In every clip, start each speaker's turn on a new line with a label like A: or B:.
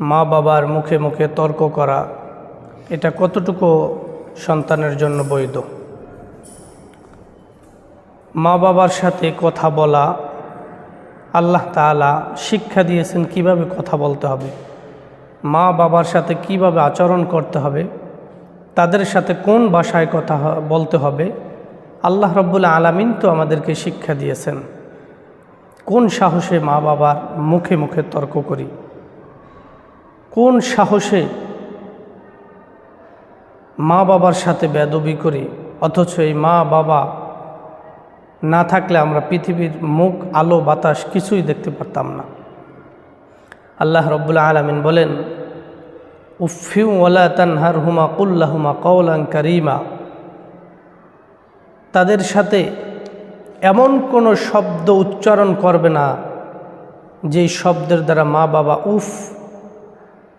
A: মা বাবার মুখে মুখে তর্ক করা, এটা কতটুকু সন্তানের জন্য বৈধ? মা বাবার সাথে কথা বলা, আল্লাহ তাআলা শিক্ষা দিয়েছেন কীভাবে কথা বলতে হবে। মা বাবার সাথে কীভাবে আচরণ করতে হবে, তাদের সাথে কোন ভাষায় কথা বলতে হবে, আল্লাহ রব্বুল আলামিন তো আমাদেরকে শিক্ষা দিয়েছেন। কোন সাহসে মা বাবার মুখে মুখে তর্ক করি? কোন সাহসে মা বাবার সাথে বেদবি করি? অথচ এই মা বাবা না থাকলে আমরা পৃথিবীর মুখ, আলো, বাতাস কিছুই দেখতে পারতাম না। আল্লাহ রব্বুল আলমিন বলেন উফিউ ওলা তানহার হুমা কুল্লাহুমা কৌলাং কারিমা। তাদের সাথে এমন কোনো শব্দ উচ্চারণ করবে না, যেই শব্দের দ্বারা মা বাবা উফ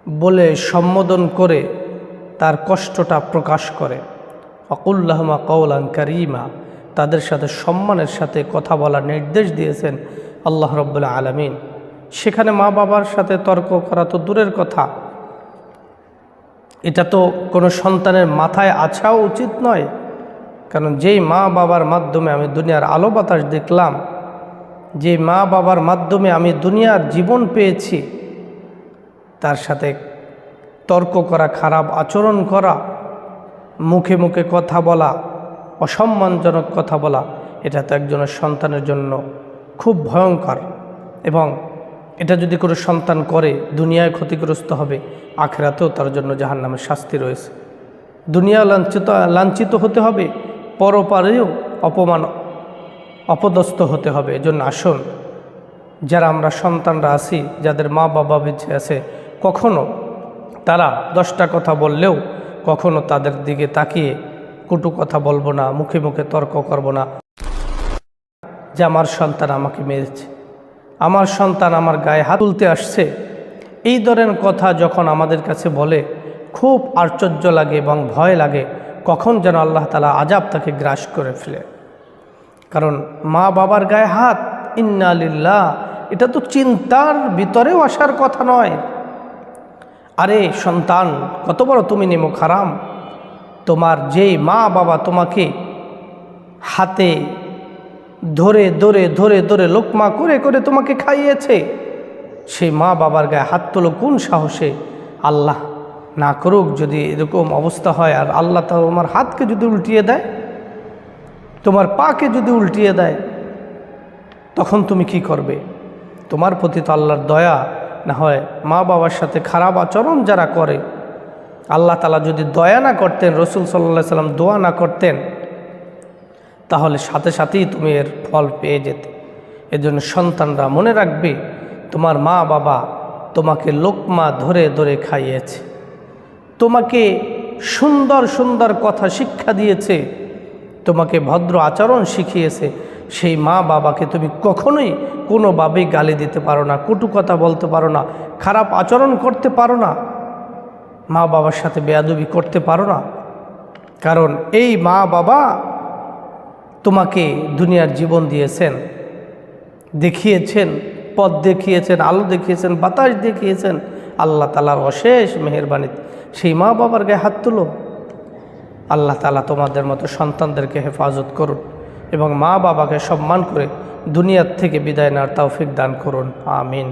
A: বলে সম্বোধন করে তার কষ্টটা প্রকাশ করে। অকুল্লাহমা কৌলাং কারিমা, তাদের সাথে সম্মানের সাথে কথা বলার নির্দেশ দিয়েছেন আল্লাহ রব্বুল্লা আলমিন। সেখানে মা বাবার সাথে তর্ক করা তো দূরের কথা। এটা তো কোনো সন্তানের মাথায় আছাও উচিত নয়, কারণ যেই মা বাবার মাধ্যমে আমি দুনিয়ার আলো বাতাস দেখলাম যে মা বাবার মাধ্যমে আমি দুনিয়ার জীবন পেয়েছি তার সাথে তর্ক করা, খারাপ আচরণ করা, মুখে মুখে কথা বলা, অসম্মানজনক কথা বলা, এটা তো একজনের সন্তানের জন্য খুব ভয়ঙ্কর। এবং এটা যদি কোনো সন্তান করে, দুনিয়ায় ক্ষতিগ্রস্ত হবে, আখেরাতেও তার জন্য জাহান নামের শাস্তি রয়েছে। দুনিয়া লাঞ্ছিত লাঞ্ছিত হতে হবে, পরপারেও অপমান, অপদস্থ হতে হবে। এজন্য আসুন, যারা আমরা সন্তানরা আছি, যাদের মা বাবা বেঁচে আছে কখনো তারা দশটা কথা বললেও কখনো তাদের দিকে তাকিয়ে কটু কথা বলব না, মুখে মুখে তর্ক করব না। যে আমার সন্তান আমাকে মেরেছে, আমার সন্তান আমার গায়ে হাত তুলতে আসছে, এই ধরনের কথা যখন আমাদের কাছে বলে খুব আশ্চর্য লাগে এবং ভয় লাগে, কখন যেন আল্লাহ তালা আজাব তাকে গ্রাস করে ফেলে। কারণ মা বাবার গায়ে হাত, ইন্না লিল্লাহ, এটা তো চিন্তার ভিতরেও আসার কথা নয়। আরে সন্তান, কত বড় তুমি নেমো খারাম। তোমার যেই মা বাবা তোমাকে হাতে ধরে ধরে ধরে ধরে, লোকমা করে করে তোমাকে খাইয়েছে, সেই মা বাবার গায়ে হাত তোলো কোন সাহসে? আল্লাহ না করুক যদি এরকম অবস্থা হয়, আর আল্লাহ তা তোমার হাতকে যদি উল্টিয়ে দেয়, তোমার পাকে যদি উল্টিয়ে দেয়, তখন তুমি কি করবে? তোমার প্রতি তো আল্লাহর দয়া না হয় মা বাবার সাথে খারাপ আচরণ যারা করে, আল্লাহ তালা যদি দয়া না করতেন, রসুল সাল্লাহ সাল্লাম দোয়া না করতেন, তাহলে সাথে সাথেই তুমি এর ফল পেয়ে যেতে। এজন্য সন্তানরা মনে রাখবে, তোমার মা বাবা তোমাকে লোকমা ধরে ধরে খাইয়েছে, তোমাকে সুন্দর সুন্দর কথা শিক্ষা দিয়েছে, তোমাকে ভদ্র আচরণ শিখিয়েছে, সেই মা বাবাকে তুমি কখনোই কোনোভাবেই গালি দিতে পারো না, কটু কথা বলতে পারো না, খারাপ আচরণ করতে পারো না, মা বাবার সাথে বেয়াদবি করতে পারো না। কারণ এই মা বাবা তোমাকে দুনিয়ার জীবন দিয়েছেন, দেখিয়েছেন, পথ দেখিয়েছেন, আলো দেখিয়েছেন, বাতাস দেখিয়েছেন, আল্লাহ তালার অশেষ মেহরবানি, সেই মা বাবার গায়ে হাত তুলো। আল্লাহ তালা তোমাদের মতো সন্তানদেরকে হেফাজত করুন এবং মা বাবাকে সম্মান করে দুনিয়ার থেকে বিদায় নেওয়ার তৌফিক দান করুন আমিন।